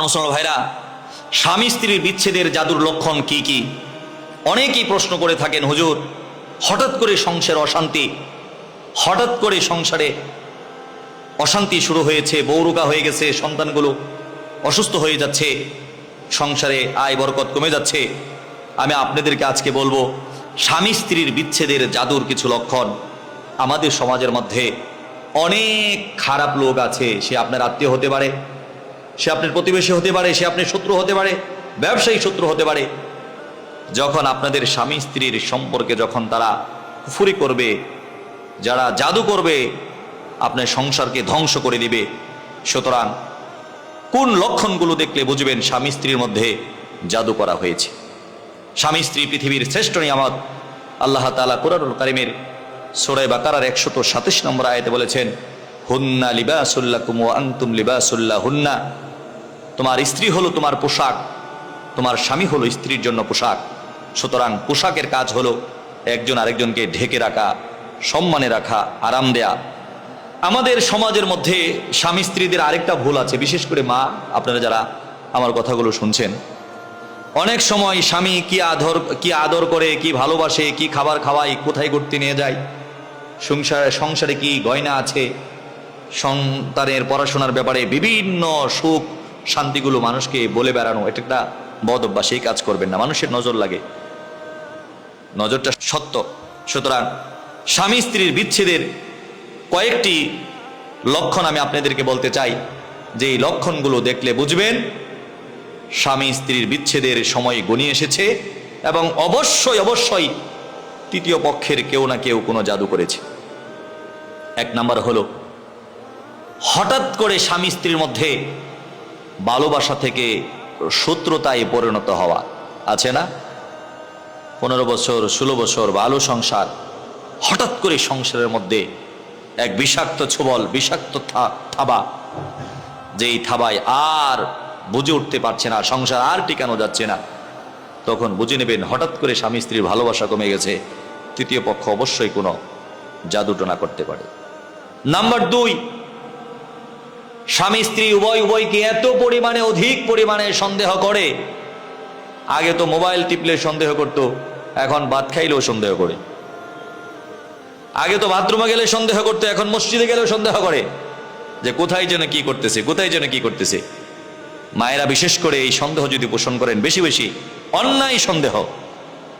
মুসলমান ভাইরা, স্বামী স্ত্রীর বিচ্ছেদের জাদুর লক্ষণ কি কি? অনেকেই প্রশ্ন করে থাকেন, হুজুর, হঠাৎ করে সংসারে অশান্তি, হঠাৎ করে সংসারে অশান্তি শুরু হয়েছে বৌরুকা হয়ে গেছে, সন্তানগুলো অসুস্থ হয়ে যাচ্ছে, সংসারে আয় বরকত কমে যাচ্ছে। আমি আপনাদেরকে আজকে বলব, স্বামী স্ত্রীর বিচ্ছেদের জাদুর কিছু লক্ষণ আমাদের সমাজের মধ্যে অনেক খারাপ লোক আছে, সে আপনার আত্মীয় হতে পারে সে আপনার প্রতিবেশী হতে পারে, সে আপনার শত্রু হতে পারে, ব্যবসায়ী শত্রু হতে পারে। যখন আপনাদের স্বামী স্ত্রীর সম্পর্কে যখন তারা কুফুরি করবে, যারা জাদু করবে, আপনার সংসারকে ধ্বংস করে দিবে। সুতরাং কোন লক্ষণগুলো দেখলে বুঝবেন স্বামী স্ত্রীর মধ্যে জাদু করা হয়েছে? স্বামী স্ত্রী পৃথিবীর শ্রেষ্ঠ নিয়ামত। আল্লাহ তালা কোরআনুল কারিমের সোরাই বাকারার একশত সাতাশ নম্বর আয়তে বলেছেন, হুন্না লিবাসুল্লাহ কুমু আন্তুম লিবাসুল্লাহ হুন্না তোমার স্ত্রী হলো তোমার পোশাক, তোমার স্বামী হলো স্ত্রীর জন্য পোশাক। সুতরাং পোশাকের কাজ হলো একজন আরেকজনকে ঢেকে রাখা, সম্মানে রাখা, আরাম দেয়া। আমাদের সমাজের মধ্যে স্বামী স্ত্রীদের আরেকটা ভুল আছে, বিশেষ করে মা, আপনারা যারা আমার কথাগুলো শুনছেন। অনেক সময় স্বামী কি আদর কি আদর করে, কি ভালোবাসে, কি খাবার খাওয়ায়, কোথায় ঘুরতে নিয়ে যায়, সংসারে সংসারে কি গয়না আছে, সন্তানের পড়াশোনার ব্যাপারে বিভিন্ন সুখ শান্তিগুলো মানুষকে বলে বেড়ানো, এটা একটা বদ অভ্যাস, এই কাজ করবেন না। মানুষের নজর লাগে। নজরটা সত্য। সুতরাং স্বামী স্ত্রীর বিচ্ছেদের কয়েকটি লক্ষণ আমি আপনাদেরকে বলতে চাই। যে এই লক্ষণগুলো দেখলে বুঝবেন, স্বামী স্ত্রীর বিচ্ছেদের সময় গনিয়ে এসেছে এবং অবশ্যই অবশ্যই তৃতীয় পক্ষের কেউ না কেউ কোনো জাদু করেছে। এক নাম্বার হলো, হঠাৎ করে স্বামী স্ত্রীর মধ্যে ভালোবাসা থেকে শত্রুতায় পরিণত হওয়া। আছে না? পনেরো বছর, ষোলো বছর ভালো সংসার, হঠাৎ করে সংসারের মধ্যে এক বিষাক্ত ছোবল, বিষাক্ত থাবা, যেই থাবায় আর বুঝে উঠতে পারছে না, সংসার আর টিকানো যাচ্ছে না। তখন বুঝে নেবেন, হঠাৎ করে স্বামী স্ত্রীর ভালোবাসা কমে গেছে। তৃতীয় পক্ষ অবশ্যই কোনো জাদুটনা করতে পারে। নাম্বার দুই স্বামী স্ত্রী উভয় উভয়কে এত পরিমাণে অধিক পরিমাণে সন্দেহ করে। আগে তো মোবাইল টিপলে সন্দেহ করত, এখন ভাত খাইলেও সন্দেহ করে। আগে তো বাথরুমে গেলে সন্দেহ করতো, এখন মসজিদে গেলেও সন্দেহ করে। যে কোথায় যেন কি করতেছে, কোথায় যেন কি করতেছে। মায়েরা বিশেষ করে এই সন্দেহ যদি পোষণ করেন বেশি বেশি, অন্যায় সন্দেহ,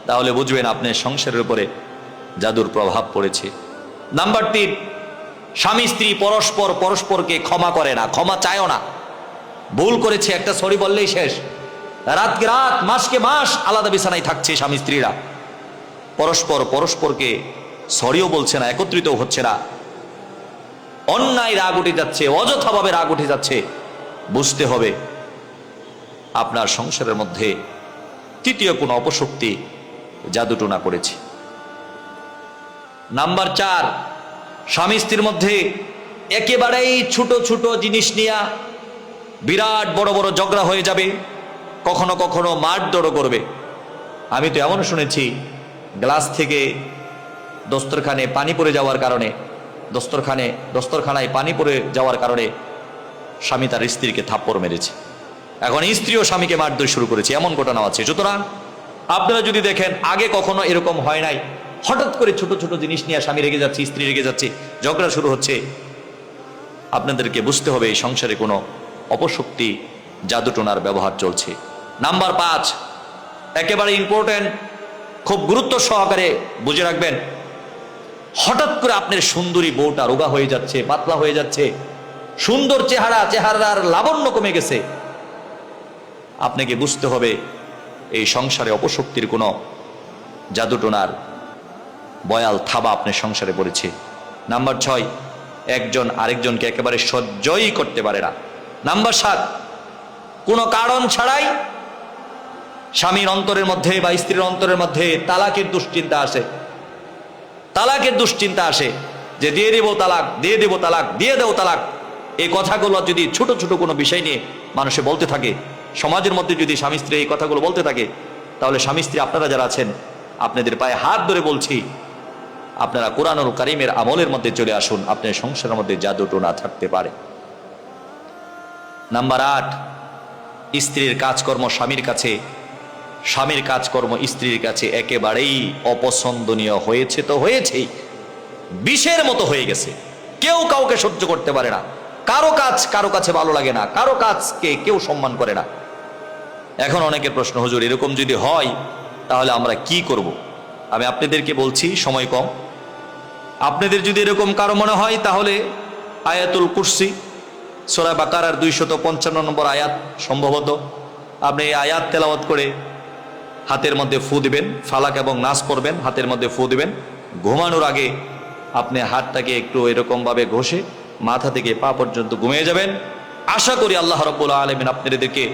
তাহলে বুঝবেন আপনার সংসারের উপরে জাদুর প্রভাব পড়েছে। নাম্বার তিন স্বামী, স্ত্রী, পরস্পর, পরস্পরকে ক্ষমা করে না, ক্ষমা চায়ও না। ভুল করেছে, একটা সরি বললেই শেষ। রাতকে রাত, মাসকে মাস আলাদা বিছানায় থাকছে স্বামী, স্ত্রীরা। পরস্পর, পরস্পরকে সরিও বলছে না একত্রিত হচ্ছে না। অন্যায় রাগ উঠে যাচ্ছে, অযথাভাবে রাগ উঠে যাচ্ছে। বুঝতে হবে, আপনার সংসারের মধ্যে তৃতীয় কোনো অপশক্তি জাদুটনা করেছে। নাম্বার চার স্বামী স্ত্রীর মধ্যে একেবারেই ছোট ছোট জিনিস নিয়ে বিরাট বড় বড় ঝগড়া হয়ে যাবে, কখনো কখনো মারধরও করবে। আমি তো এমন শুনেছি, গ্লাস থেকে দস্তরখানে পানি পড়ে যাওয়ার কারণে, দস্তরখানে, দস্তরখানায় পানি পড়ে যাওয়ার কারণে স্বামী তার স্ত্রীকে থাপ্পড় মেরেছে। এখন স্ত্রীও স্বামীকে মারধর শুরু করেছে, এমন ঘটনা আছে। সুতরাং আপনারা যদি দেখেন, আগে কখনো এরকম হয় নাই। হঠাৎ করে ছোট ছোট জিনিস নিয়ে স্বামী রেগে যাচ্ছে, স্ত্রী রেগে যাচ্ছে। ঝগড়া শুরু হচ্ছে। আপনাদেরকে বুঝতে হবে, এই সংসারে কোনো অপশক্তি জাদুটোনার ব্যবহার চলছে। নাম্বার পাঁচ, একেবারে ইম্পর্টেন্ট খুব গুরুত্ব সহকারে বুঝে রাখবেন, হঠাৎ করে আপনার সুন্দরী বউটা রোগা হয়ে যাচ্ছে, পাতলা হয়ে যাচ্ছে, সুন্দর চেহারা, চেহারার লাবণ্য কমে গেছে। আপনাকে বুঝতে হবে, এই সংসারে অপশক্তির কোনো জাদুটোনার বয়াল থাবা আপনার সংসারে পড়েছে। নাম্বার ছয়, একজন আরেকজনকে একেবারে সহ্যই করতে পারে না। নাম্বার সাত, কোনো কারণ ছাড়াই স্বামীর অন্তরের মধ্যে বা স্ত্রীর অন্তরের মধ্যে তালাকের দুশ্চিন্তা আসে। তালাকের দুশ্চিন্তা আসে যে দিয়ে দেবো তালাক, দিয়ে দেবো তালাক, দিয়ে দেবো তালাক। এই কথাগুলো যদি ছোট ছোট কোনো বিষয় নিয়ে মানুষে বলতে থাকে, সমাজের মধ্যে যদি স্বামী স্ত্রী এই কথাগুলো বলতে থাকে, তাহলে স্বামী স্ত্রী আপনারা যারা আছেন, আপনাদের পায়ে হাত ধরে বলছি আপনারা কোরআনুল কারিমের আমলের মধ্যে চলে আসুন, আপনার সংসারের মধ্যে জাদুটো না থাকতে পারে। নাম্বার আট, স্ত্রীর কাজকর্ম স্বামীর কাছে, স্বামীর কাজকর্ম স্ত্রীর কাছে একেবারেই অপছন্দনীয় হয়েছে তো হয়েছেই। বিষের মতো হয়ে গেছে। কেউ কাউকে সহ্য করতে পারে না। কারও কাজ কারও কাছে ভালো লাগে না, কারও কাজকে কেউ সম্মান করে না। এখন অনেকের প্রশ্ন, হুজুর, এরকম যদি হয়, তাহলে আমরা কি করব। আমি আপনাদেরকে বলছি, সময় কম। আপনাদের যদি এরকম কারও মনে হয়, তাহলে আয়াতুল কুরসি, সোরা বাকারার দুইশত পঞ্চান্ন নম্বর আয়াত সম্ভবত। আপনি এই আয়াত তেলাওয়াত করে হাতের মধ্যে ফু দিবেন, ফালাক এবং নাচ করবেন হাতের মধ্যে ফু দিবেন। ঘুমানোর আগে আপনি হাতটাকে একটু এরকমভাবে ঘষে মাথা থেকে পা পর্যন্ত ঘুমিয়ে যাবেন। আশা করি আল্লাহ রব্বুল আলমিন আপনাদেরকে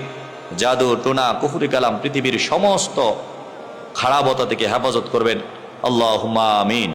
জাদু, টোনা, কুফুরি কালাম, পৃথিবীর সমস্ত খারাপতা থেকে হেফাজত করবেন। আল্লাহ আমিন।